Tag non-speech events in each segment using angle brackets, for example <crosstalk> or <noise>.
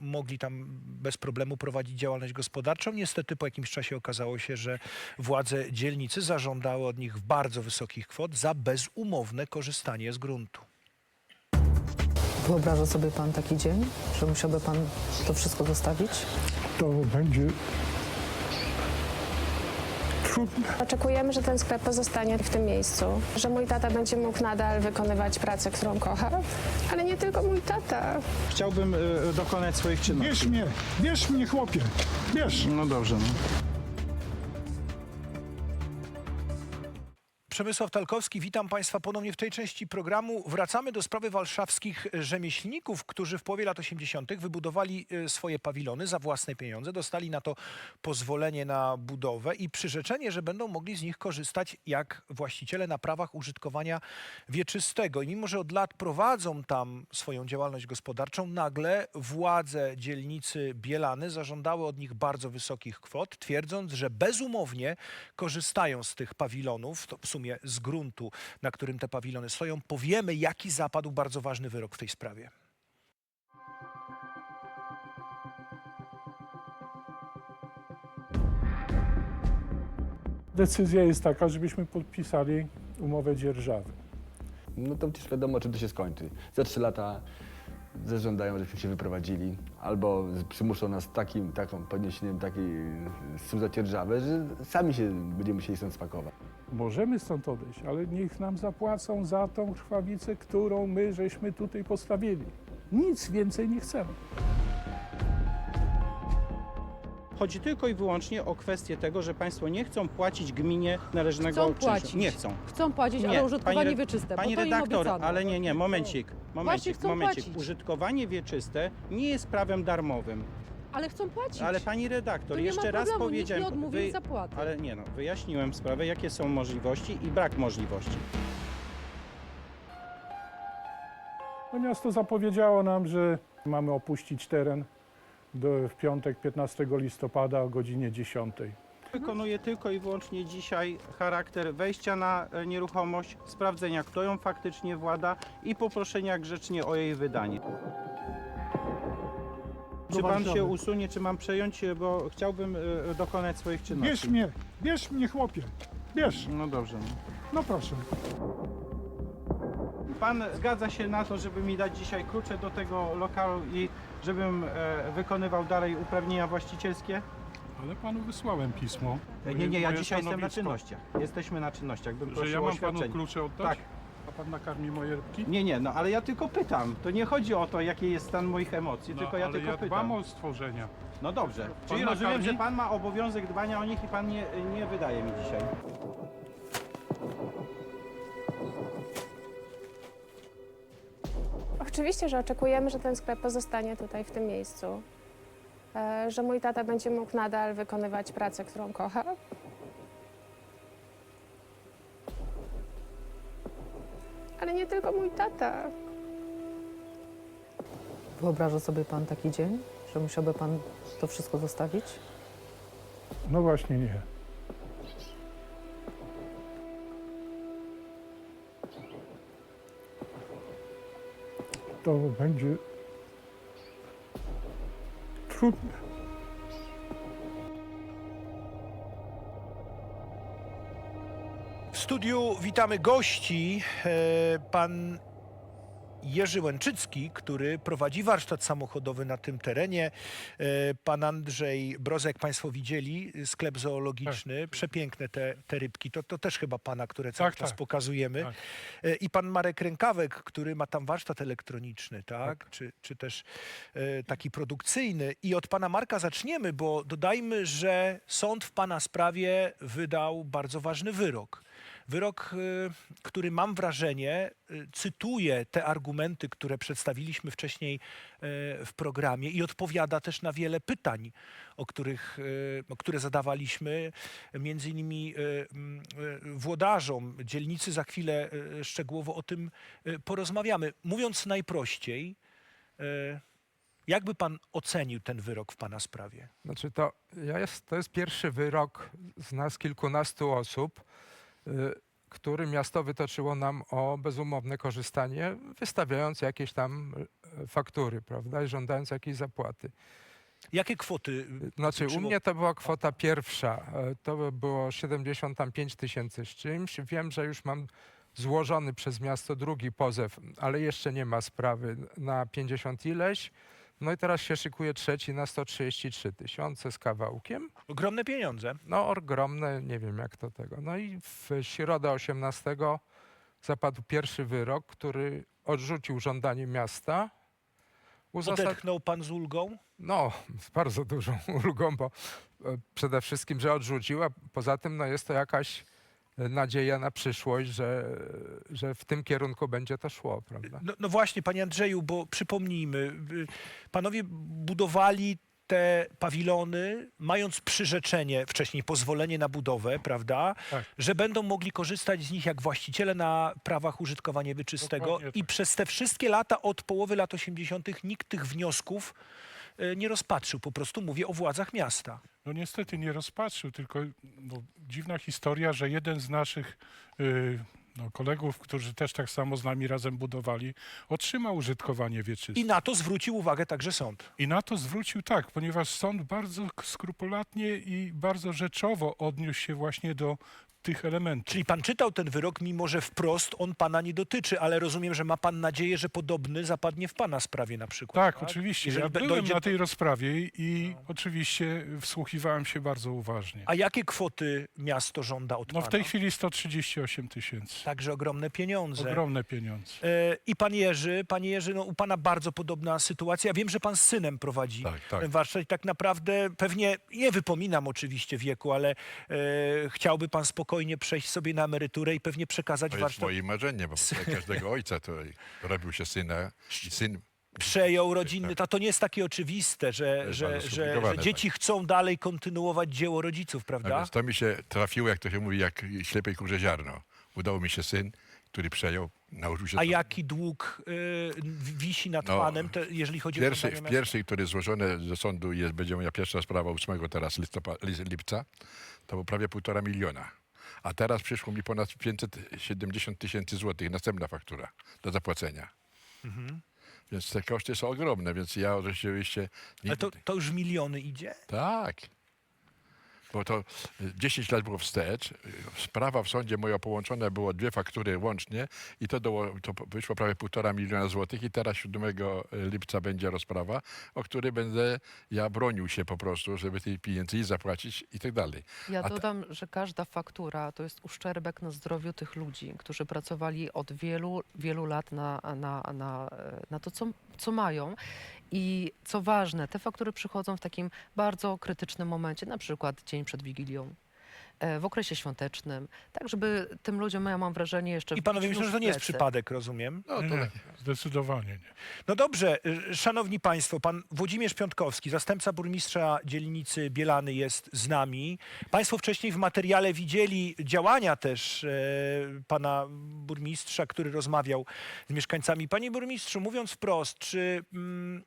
mogli tam bez problemu prowadzić działalność gospodarczą. Niestety po jakimś czasie okazało się, że władze dzielnicy zażądały od nich bardzo wysokich kwot za bezumowne korzystanie z gruntu. Wyobraża sobie pan taki dzień, że musiałby pan to wszystko zostawić? To będzie. <laughs> Oczekujemy, że ten sklep pozostanie w tym miejscu, że mój tata będzie mógł nadal wykonywać pracę, którą kocha, ale nie tylko mój tata. Chciałbym y, dokonać swoich Bierz czynności. mnie, bierz mnie chłopie, bierz. No dobrze, no. Przemysław Talkowski, witam Państwa ponownie w tej części programu. Wracamy do sprawy warszawskich rzemieślników, którzy w połowie lat 80. wybudowali e, swoje pawilony za własne pieniądze, dostali na to pozwolenie na budowę i przyrzeczenie, że będą mogli z nich korzystać jak właściciele na prawach użytkowania wieczystego. I mimo, że od lat prowadzą tam swoją działalność gospodarczą, nagle władze dzielnicy Bielany zażądały od nich bardzo wysokich kwot, twierdząc, że bezumownie korzystają z tych pawilonów, w sumie z gruntu, na którym te pawilony stoją. Powiemy, jaki zapadł bardzo ważny wyrok w tej sprawie. Decyzja jest taka, żebyśmy podpisali umowę dzierżawy. No to przecież wiadomo, czym to się skończy. Za trzy lata zażądają, żebyśmy się wyprowadzili, albo przymuszą nas takim, taką podniesieniem takiej dzierżawę, że sami się będziemy musieli stąd spakować. Możemy stąd odejść, ale niech nam zapłacą za tą krwawicę, którą my żeśmy tutaj postawili. Nic więcej nie chcemy. Chodzi tylko i wyłącznie o kwestię tego, że państwo nie chcą płacić gminie należnego Chcą czynszu. płacić. Nie chcą. Chcą płacić, Nie, ale użytkowanie pani re- wieczyste, Pani bo to im redaktor, obiecano. ale nie, nie, momencik. Momencik, chcą momencik. płacić. Użytkowanie wieczyste nie jest prawem darmowym. Ale chcą płacić. Ale pani redaktor, to nie jeszcze raz problemu, powiedziałem. Nikt nie odmówi zapłaty. ale nie no, wyjaśniłem sprawę, jakie są możliwości i brak możliwości. No miasto zapowiedziało nam, że mamy opuścić teren do, w piątek 15 listopada o godzinie 10. Wykonuje tylko i wyłącznie dzisiaj charakter wejścia na e, nieruchomość, sprawdzenia, kto ją faktycznie włada i poproszenia grzecznie o jej wydanie. Czy pan się usunie, czy mam przejąć, e, bo chciałbym e, dokonać swoich czynności. Bierz mnie, bierz mnie chłopie, bierz. No dobrze. no. No proszę. Pan zgadza się na to, żeby mi dać dzisiaj klucze do tego lokalu i żebym e, wykonywał dalej uprawnienia właścicielskie? Ale panu wysłałem pismo. E, nie, nie, ja Moje dzisiaj jestem na stanowisko, czynnościach. Jesteśmy na czynnościach, bym Że prosił ja o mam panu oświadczenie. klucze oddać? Tak. Pan nakarmi moje rybki? Nie, nie, no ale ja tylko pytam. To nie chodzi o to, jaki jest stan moich emocji, No, tylko ja ale tylko ja pytam. dbam o stworzenia. No dobrze. Pan Czyli rozumiem, nakarmi? że pan ma obowiązek dbania o nich i pan nie, nie wydaje mi dzisiaj. Oczywiście, że oczekujemy, że ten sklep pozostanie tutaj w tym miejscu, e, że mój tata będzie mógł nadal wykonywać pracę, którą kocha. Tylko mój tata. Wyobraża sobie pan taki dzień, że musiałby pan to wszystko zostawić? No właśnie nie. To będzie trudne. Studiu witamy gości. E, Pan Jerzy Łęczycki, który prowadzi warsztat samochodowy na tym terenie. E, Pan Andrzej Brozek, Państwo widzieli, sklep zoologiczny. Przepiękne te, te rybki. To, to też chyba Pana, które cały Tak, czas tak. pokazujemy. Tak. E, I Pan Marek Rękawek, który ma tam warsztat elektroniczny, tak? Czy, czy też taki produkcyjny. I od Pana Marka zaczniemy, bo dodajmy, że sąd w Pana sprawie wydał bardzo ważny wyrok. Wyrok, y, który mam wrażenie, y, cytuje te argumenty, które przedstawiliśmy wcześniej y, w programie i odpowiada też na wiele pytań, o których, o które zadawaliśmy między innymi włodarzom dzielnicy. Za chwilę szczegółowo o tym porozmawiamy. Mówiąc najprościej, jakby pan ocenił ten wyrok w pana sprawie? Znaczy to, jest, to jest pierwszy wyrok z nas kilkunastu osób, który miasto wytoczyło nam o bezumowne korzystanie, wystawiając jakieś tam e, faktury, prawda, i żądając jakiejś zapłaty. Jakie kwoty? Znaczy, u mnie to była kwota pierwsza, to by było 75 tysięcy z czymś. Wiem, że już mam złożony przez miasto drugi pozew, ale jeszcze nie ma sprawy na 50 ileś. No i teraz się szykuje trzeci na 133 tysiące z kawałkiem. Ogromne pieniądze. No ogromne, nie wiem jak to tego. No i w środę 18 zapadł pierwszy wyrok, który odrzucił żądanie miasta. Uzasad... Odetchnął pan z ulgą? No, z bardzo dużą <laughs> ulgą, bo e, przede wszystkim, że odrzucił, a poza tym no, jest to jakaś nadzieja na przyszłość, że, że w tym kierunku będzie to szło, prawda? No, no właśnie, panie Andrzeju, bo przypomnijmy, panowie budowali te pawilony, mając przyrzeczenie, wcześniej pozwolenie na budowę, prawda, Tak. że będą mogli korzystać z nich jak właściciele na prawach użytkowania wieczystego Dokładnie i tak. przez te wszystkie lata od połowy lat 80. nikt tych wniosków y, nie rozpatrzył. Po prostu mówię o władzach miasta. No niestety nie rozpatrzył, tylko no, dziwna historia, że jeden z naszych y, no, kolegów, którzy też tak samo z nami razem budowali, otrzymał użytkowanie wieczyste. I na to zwrócił uwagę także sąd. I na to zwrócił tak, ponieważ sąd bardzo skrupulatnie i bardzo rzeczowo odniósł się właśnie do tych elementów. Czyli pan czytał ten wyrok, mimo że wprost on pana nie dotyczy, ale rozumiem, że ma pan nadzieję, że podobny zapadnie w pana sprawie na przykład. Tak, oczywiście. Jeżeli Ja byłem dojdzie na tej rozprawie i oczywiście wsłuchiwałem się bardzo uważnie. A jakie kwoty miasto żąda od No pana? w tej chwili 138 tysięcy. Także ogromne pieniądze. Ogromne pieniądze. E, I pan Jerzy, panie Jerzy, no u pana bardzo podobna sytuacja. Wiem, że pan z synem prowadzi Tak, tak. warsztat i tak naprawdę pewnie, nie wypominam oczywiście wieku, ale e, chciałby pan spokojnie przejść sobie na emeryturę i pewnie przekazać To jest warsztat. moje marzenie, bo dla każdego ojca to robił się syna i syn Przejął rodzinny. To, to nie jest takie oczywiste, że, jest że, bardzo że, że skomplikowane, dzieci chcą dalej kontynuować dzieło rodziców, A prawda? więc to mi się trafiło, jak to się mówi, jak ślepej kurze ziarno. Udało mi się syn, który przejął, nauczył się... A to- jaki dług y, wisi nad No, panem, te, jeżeli chodzi Pierwszy, o w żądanie pierwszej, który złożone do sądu jest, będzie moja pierwsza sprawa 8 teraz listopa, lipca, to było prawie półtora miliona. A teraz przyszło mi ponad 570 tysięcy złotych, następna faktura do zapłacenia. Mhm. Więc te koszty są ogromne, więc ja rzeczywiście... Ale to, to już miliony idzie? Tak. Bo to y, 10 lat było wstecz. y, Sprawa w sądzie moja połączona było dwie faktury łącznie i to, doło, to wyszło prawie półtora miliona złotych i teraz 7 lipca będzie rozprawa, o której będę ja bronił się po prostu, żeby tych pieniędzy i zapłacić i tak dalej. Ja dodam, że każda faktura to jest uszczerbek na zdrowiu tych ludzi, którzy pracowali od wielu, wielu lat na, na, na, e, na to, co, co mają. I co ważne, te faktury przychodzą w takim bardzo krytycznym momencie, na przykład dzień przed Wigilią, e, w okresie świątecznym, tak żeby tym ludziom, ja mam wrażenie, jeszcze I panowie myślą, że to nie jest plecy. przypadek, rozumiem? No, Nie, to nie, zdecydowanie nie. No dobrze, y, szanowni państwo, pan Włodzimierz Piątkowski, zastępca burmistrza dzielnicy Bielany jest z nami. Państwo wcześniej w materiale widzieli działania też e, pana burmistrza, który rozmawiał z mieszkańcami. Panie burmistrzu, mówiąc wprost, czy... Mm,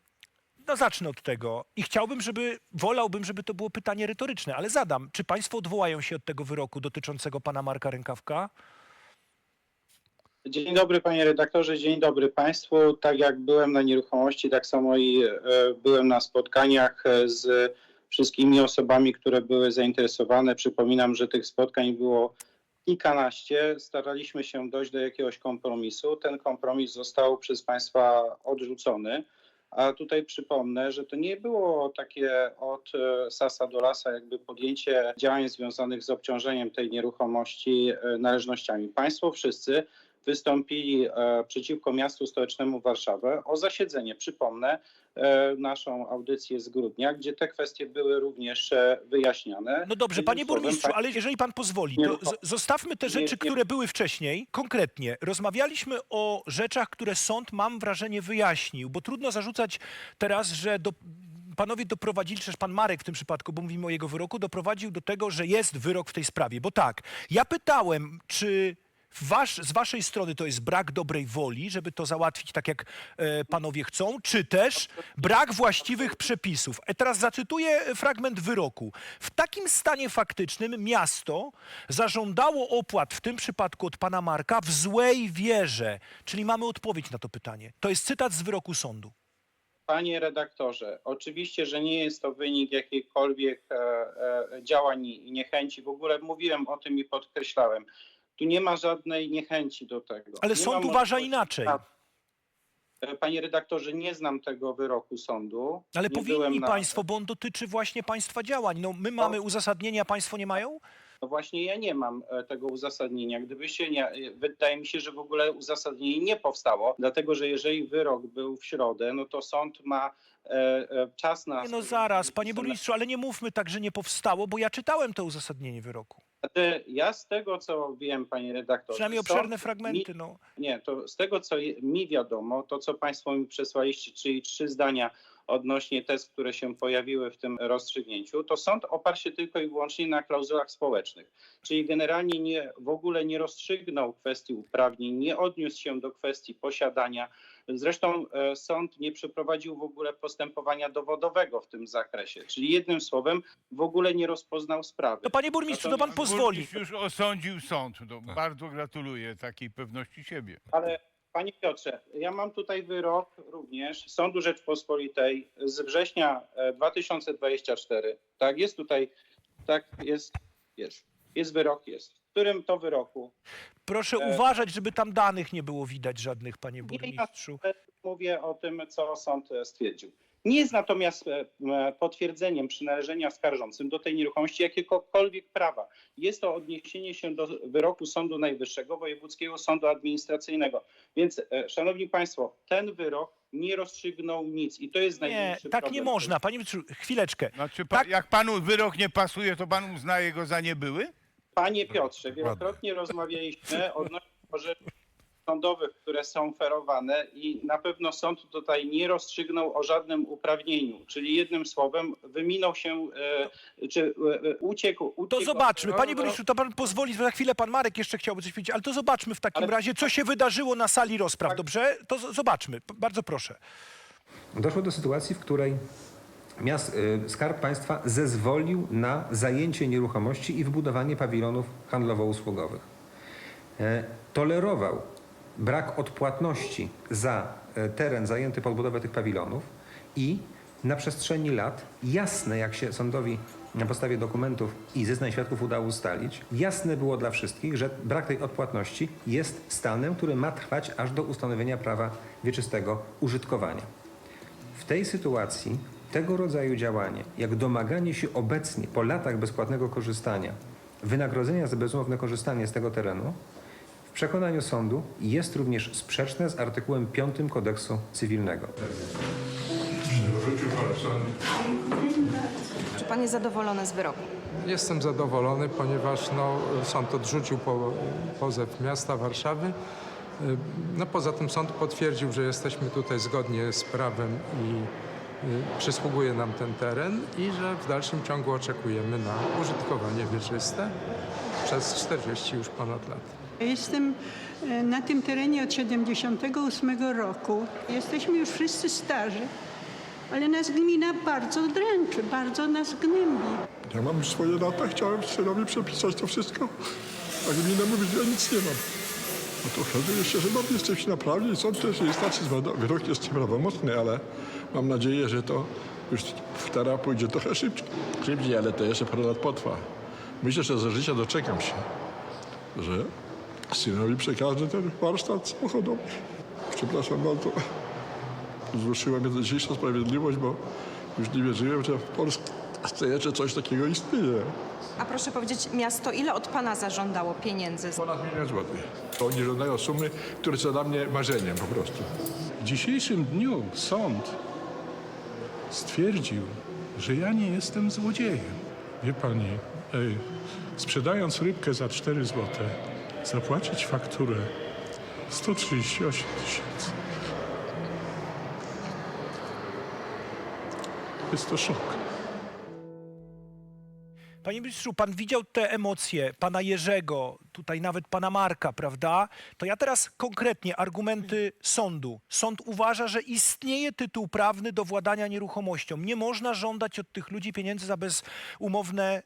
no zacznę od tego i chciałbym, żeby, wolałbym, żeby to było pytanie retoryczne, ale zadam. Czy państwo odwołają się od tego wyroku dotyczącego pana Marka Rękawka? Dzień dobry panie redaktorze, dzień dobry państwu. Tak jak byłem na nieruchomości, tak samo i e, byłem na spotkaniach e, z wszystkimi osobami, które były zainteresowane. Przypominam, że tych spotkań było kilkanaście. Staraliśmy się dojść do jakiegoś kompromisu. Ten kompromis został przez państwa odrzucony. A tutaj przypomnę, że to nie było takie od e, sasa do lasa, jakby podjęcie działań związanych z obciążeniem tej nieruchomości e, należnościami. Państwo wszyscy wystąpili e, przeciwko miastu stołecznemu Warszawę o zasiedzenie. Przypomnę e, naszą audycję z grudnia, gdzie te kwestie były również e, wyjaśniane. No dobrze, panie burmistrzu, pa- ale jeżeli pan pozwoli, to no, zostawmy te rzeczy, które były wcześniej. Konkretnie, rozmawialiśmy o rzeczach, które sąd, mam wrażenie, wyjaśnił, bo trudno zarzucać teraz, że do, panowie doprowadzili, czy też pan Marek w tym przypadku, bo mówimy o jego wyroku, doprowadził do tego, że jest wyrok w tej sprawie. Bo tak, ja pytałem, czy Wasz, z waszej strony to jest brak dobrej woli, żeby to załatwić tak, jak e, panowie chcą, czy też brak właściwych przepisów. E, teraz zacytuję fragment wyroku. W takim stanie faktycznym miasto zażądało opłat, w tym przypadku od pana Marka, w złej wierze. Czyli mamy odpowiedź na to pytanie. To jest cytat z wyroku sądu. Panie redaktorze, oczywiście, że nie jest to wynik jakichkolwiek e, e, działań i niechęci. W ogóle mówiłem o tym i podkreślałem. Tu nie ma żadnej niechęci do tego. Ale Nie sąd uważa inaczej. E, Panie redaktorze, nie znam tego wyroku sądu. Ale nie powinni na- państwo, bo on dotyczy właśnie państwa działań. No, my mamy uzasadnienie, a państwo nie mają? No właśnie ja nie mam e, tego uzasadnienia. Gdybyście nie, e, wydaje mi się, że w ogóle uzasadnienie nie powstało, dlatego że jeżeli wyrok był w środę, no to sąd ma e, e, czas na... Nie, no zaraz, panie burmistrzu, ale nie mówmy tak, że nie powstało, bo ja czytałem to uzasadnienie wyroku. Znaczy, Ja z tego, co wiem, panie redaktorze... Przynajmniej obszerne mi- fragmenty, no. Nie, to z tego, co je- mi wiadomo, to co Państwo mi przesłaliście, czyli trzy zdania odnośnie tez, które się pojawiły w tym rozstrzygnięciu, to sąd oparł się tylko i wyłącznie na klauzulach społecznych. Czyli generalnie nie, w ogóle nie rozstrzygnął kwestii uprawnień, nie odniósł się do kwestii posiadania. Zresztą e, sąd nie przeprowadził w ogóle postępowania dowodowego w tym zakresie. Czyli jednym słowem w ogóle nie rozpoznał sprawy. No panie burmistrzu, to pan pozwoli. Burmistrz już osądził sąd. No, Bardzo gratuluję takiej pewności siebie. Ale panie Piotrze, ja mam tutaj wyrok również Sądu Rzeczpospolitej z września e, 2024. Tak, jest tutaj, tak, jest, jest. Jest wyrok, jest. W którym to wyroku Proszę E, uważać, żeby tam danych nie było widać żadnych, panie Nie, burmistrzu. ja mówię o tym, co sąd e, stwierdził. Nie jest natomiast e, potwierdzeniem przynależenia skarżącym do tej nieruchomości jakiegokolwiek prawa. Jest to odniesienie się do wyroku Sądu Najwyższego, Wojewódzkiego Sądu Administracyjnego. Więc, szanowni państwo, ten wyrok nie rozstrzygnął nic i to jest Nie, największy tak problem. nie można. Panie burmistrzu, chwileczkę. Znaczy, Tak. jak panu wyrok nie pasuje, to pan uznaje go za niebyły? Panie Piotrze, wielokrotnie rozmawialiśmy odnośnie orzeczeń sądowych, które są ferowane i na pewno sąd tutaj nie rozstrzygnął o żadnym uprawnieniu, czyli jednym słowem wyminął się, e, czy e, e, uciekł, uciekł To zobaczmy. Panie burmistrzu, to pan pozwoli, za chwilę pan Marek jeszcze chciałby coś powiedzieć, ale to zobaczmy w takim Ale- razie, co się wydarzyło na sali rozpraw, Tak. dobrze? To z- zobaczmy. P- Bardzo proszę. Doszło do sytuacji, w której miast, y, Skarb Państwa zezwolił na zajęcie nieruchomości i wybudowanie pawilonów handlowo-usługowych. E, Tolerował brak odpłatności za e, teren zajęty pod budowę tych pawilonów i na przestrzeni lat jasne, jak się sądowi na podstawie dokumentów i zeznań świadków udało ustalić, jasne było dla wszystkich, że brak tej odpłatności jest stanem, który ma trwać aż do ustanowienia prawa wieczystego użytkowania. W tej sytuacji tego rodzaju działanie, jak domaganie się obecnie po latach bezpłatnego korzystania wynagrodzenia za bezumowne korzystanie z tego terenu, w przekonaniu sądu jest również sprzeczne z artykułem 5 kodeksu cywilnego. Czy pan jest zadowolony z wyroku? Jestem zadowolony, ponieważ no, sąd odrzucił po, pozew miasta Warszawy. Y, No, poza tym sąd potwierdził, że jesteśmy tutaj zgodnie z prawem i przysługuje nam ten teren i że w dalszym ciągu oczekujemy na użytkowanie wieczyste przez 40 już ponad lat. Jestem e, na tym terenie od 78 roku. Jesteśmy już wszyscy starzy, ale nas gmina bardzo dręczy, bardzo nas gnębi. Ja mam już swoje lata, chciałem synowi przepisać to wszystko, a gmina mówi, że ja nic nie mam. No to okazuje się, że mam jeszcze się naprawić i sąd też jest znaczy, wyrok jest prawomocny, ale mam nadzieję, że to już teraz pójdzie trochę szybciej. Szybciej, ale to jeszcze parę lat potrwa. Myślę, że za życia doczekam się, że synowi przekażę ten warsztat samochodowy. Przepraszam bardzo, wzruszyła mnie dzisiejsza sprawiedliwość, bo już nie wierzyłem, że w Polsce jeszcze coś takiego istnieje. A proszę powiedzieć, miasto ile od pana zażądało pieniędzy? Ponad milion złotych. To oni żądają sumy, które są dla mnie marzeniem po prostu. W dzisiejszym dniu sąd stwierdził, że ja nie jestem złodziejem. Wie pani, ej, sprzedając rybkę za 4 zł, zapłacić fakturę 138 tysięcy. Jest to szok. Panie ministrzu, pan widział te emocje pana Jerzego, tutaj nawet pana Marka, prawda? To ja teraz konkretnie argumenty sądu. Sąd uważa, że istnieje tytuł prawny do władania nieruchomością. Nie można żądać od tych ludzi pieniędzy za bezumowne e,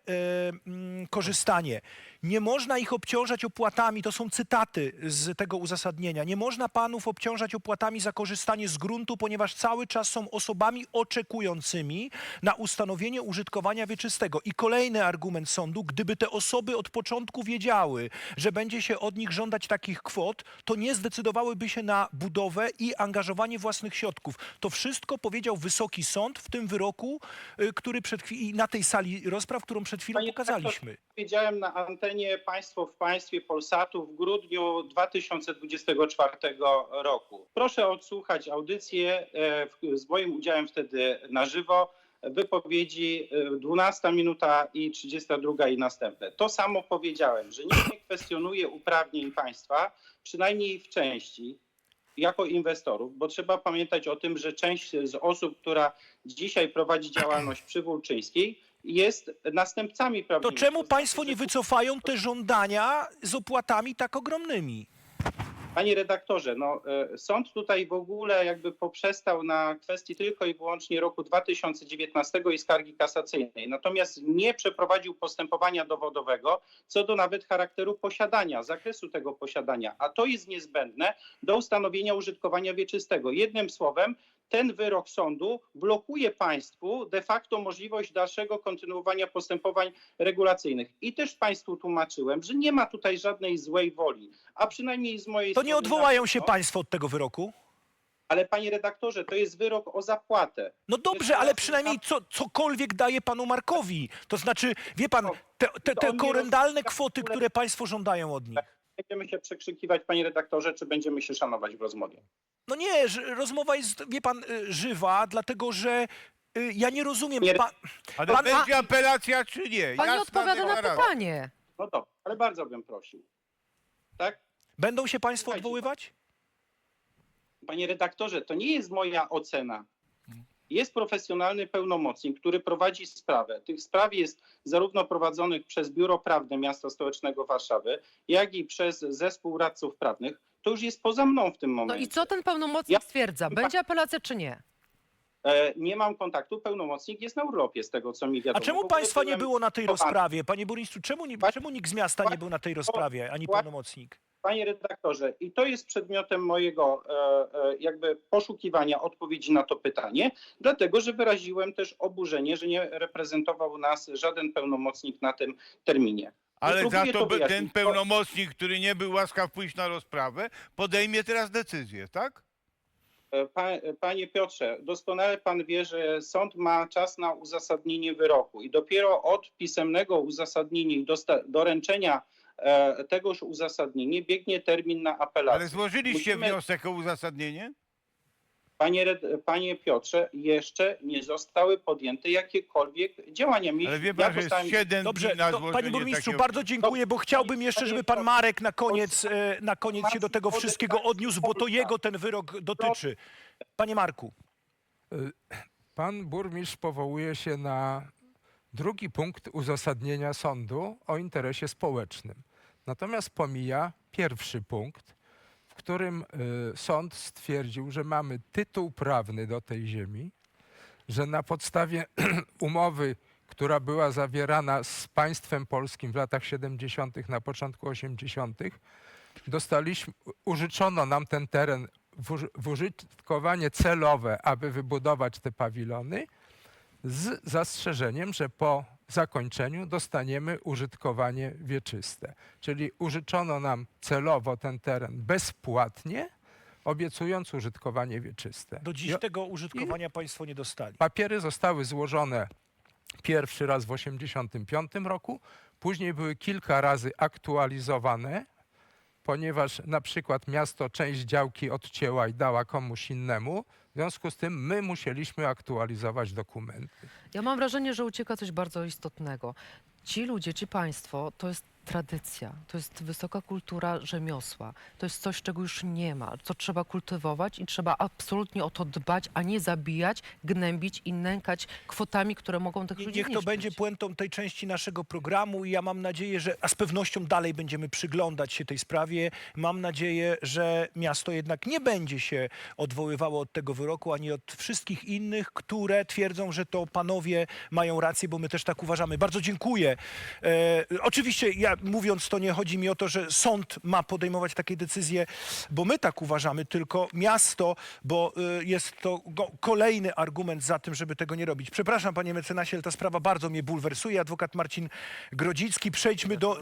mm, korzystanie. Nie można ich obciążać opłatami, to są cytaty z tego uzasadnienia. Nie można panów obciążać opłatami za korzystanie z gruntu, ponieważ cały czas są osobami oczekującymi na ustanowienie użytkowania wieczystego. I kolejny argument sądu, gdyby te osoby od początku wiedziały, że będzie się od nich żądać takich kwot, to nie zdecydowałyby się na budowę i angażowanie własnych środków. To wszystko powiedział Wysoki Sąd w tym wyroku, y, który przed chwilą, i na tej sali rozpraw, którą przed chwilą Panie pokazaliśmy. Powiedziałem na antenie Państwo w Państwie Polsatu w grudniu 2024 roku. Proszę odsłuchać audycję e, z moim udziałem wtedy na żywo. Wypowiedzi e, 12 minuta i 32 i następne. To samo powiedziałem, że nikt nie kwestionuje uprawnień państwa, przynajmniej w części, jako inwestorów, bo trzeba pamiętać o tym, że część z osób, która dzisiaj prowadzi działalność przy Wólczyńskiej, jest następcami To prawnymi. czemu znaczy, państwo nie wycofają te żądania z opłatami tak ogromnymi? Panie redaktorze, no, e, sąd tutaj w ogóle jakby poprzestał na kwestii tylko i wyłącznie roku 2019 i skargi kasacyjnej. Natomiast nie przeprowadził postępowania dowodowego co do nawet charakteru posiadania, zakresu tego posiadania, a to jest niezbędne do ustanowienia użytkowania wieczystego. Jednym słowem, ten wyrok sądu blokuje państwu de facto możliwość dalszego kontynuowania postępowań regulacyjnych. I też państwu tłumaczyłem, że nie ma tutaj żadnej złej woli, a przynajmniej z mojej To strony. nie odwołają się państwo od tego wyroku? Ale panie redaktorze, to jest wyrok o zapłatę. No dobrze, ale przynajmniej co, cokolwiek daje panu Markowi. To znaczy, wie pan, te, te, te on nie korendalne kwoty, które państwo żądają od nich. Będziemy się przekrzykiwać, panie redaktorze, czy będziemy się szanować w rozmowie? No nie, rozmowa jest, wie pan, y, żywa, dlatego że y, ja nie rozumiem. Nie- Pa, Ale Pan- będzie apelacja czy nie? Pan nie odpowiada na pytanie. No dobrze, ale bardzo bym prosił. Tak? będą się państwo Słuchajcie, odwoływać? Panie redaktorze, to nie jest moja ocena. Jest profesjonalny pełnomocnik, który prowadzi sprawę. Tych spraw jest zarówno prowadzonych przez Biuro Prawne Miasta Stołecznego Warszawy, jak i przez zespół radców prawnych. To już jest poza mną w tym No momencie. i co ten pełnomocnik Ja- stwierdza? Będzie apelacja czy nie? E, nie mam kontaktu, pełnomocnik jest na urlopie, z tego co mi A wiadomo. czemu W ogóle państwa nie było na tej rozprawie? Panie burmistrzu, czemu, nie, czemu nikt z miasta nie był na tej rozprawie, ani pełnomocnik? Panie redaktorze, i to jest przedmiotem mojego e, e, jakby poszukiwania odpowiedzi na to pytanie, dlatego że wyraziłem też oburzenie, że nie reprezentował nas żaden pełnomocnik na tym terminie. Ale za to to ten pełnomocnik, który nie był łaskaw pójść na rozprawę, podejmie teraz decyzję, tak? E, Pa, panie Piotrze, doskonale pan wie, że sąd ma czas na uzasadnienie wyroku i dopiero od pisemnego uzasadnienia i doręczenia e, tegoż uzasadnienia biegnie termin na apelację. Ale złożyliście Musimy- wniosek o uzasadnienie? Panie, panie Piotrze, jeszcze nie zostały podjęte jakiekolwiek działania. Mieliśmy- Ale wie ja pan, że jest dostałem- 7 Dobrze, dni na to, panie burmistrzu, takiego... bardzo dziękuję, bo chciałbym jeszcze, żeby pan Marek na koniec, e, na koniec się do tego wszystkiego odniósł, bo to jego ten wyrok dotyczy. Panie Marku. Pan burmistrz powołuje się na drugi punkt uzasadnienia sądu o interesie społecznym. Natomiast pomija pierwszy punkt, którym y, sąd stwierdził, że mamy tytuł prawny do tej ziemi, że na podstawie <clears throat> umowy, która była zawierana z państwem polskim w latach 70., na początku 80., dostaliśmy, użyczono nam ten teren w, uży- w użytkowanie celowe, aby wybudować te pawilony, z zastrzeżeniem, że po zakończeniu dostaniemy użytkowanie wieczyste. Czyli użyczono nam celowo ten teren bezpłatnie, obiecując użytkowanie wieczyste. Do dziś I- tego użytkowania państwo nie dostali. Papiery zostały złożone pierwszy raz w 1985 roku, później były kilka razy aktualizowane, ponieważ na przykład miasto część działki odcięła i dała komuś innemu. W związku z tym my musieliśmy aktualizować dokumenty. Ja mam wrażenie, że ucieka coś bardzo istotnego. Ci ludzie, ci państwo, to jest tradycja, to jest wysoka kultura rzemiosła. To jest coś, czego już nie ma, co trzeba kultywować i trzeba absolutnie o to dbać, a nie zabijać, gnębić i nękać kwotami, które mogą tych ludzi Niech to niszczyć. będzie puentą tej części naszego programu i ja mam nadzieję, że, a z pewnością dalej będziemy przyglądać się tej sprawie. Mam nadzieję, że miasto jednak nie będzie się odwoływało od tego wyroku, ani od wszystkich innych, które twierdzą, że to panowie mają rację, bo my też tak uważamy. Bardzo dziękuję. E, oczywiście, ja mówiąc to, nie chodzi mi o to, że sąd ma podejmować takie decyzje, bo my tak uważamy, tylko miasto, bo y, jest to kolejny argument za tym, żeby tego nie robić. Przepraszam, panie mecenasie, ale ta sprawa bardzo mnie bulwersuje. Adwokat Marcin Grodzicki. Przejdźmy do